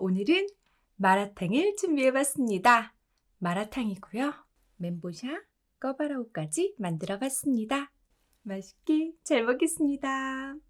오늘은 마라탕을 준비해봤습니다. 마라탕이고요. 멘보샤, 꺼바라우까지 만들어봤습니다. 맛있게 잘 먹겠습니다.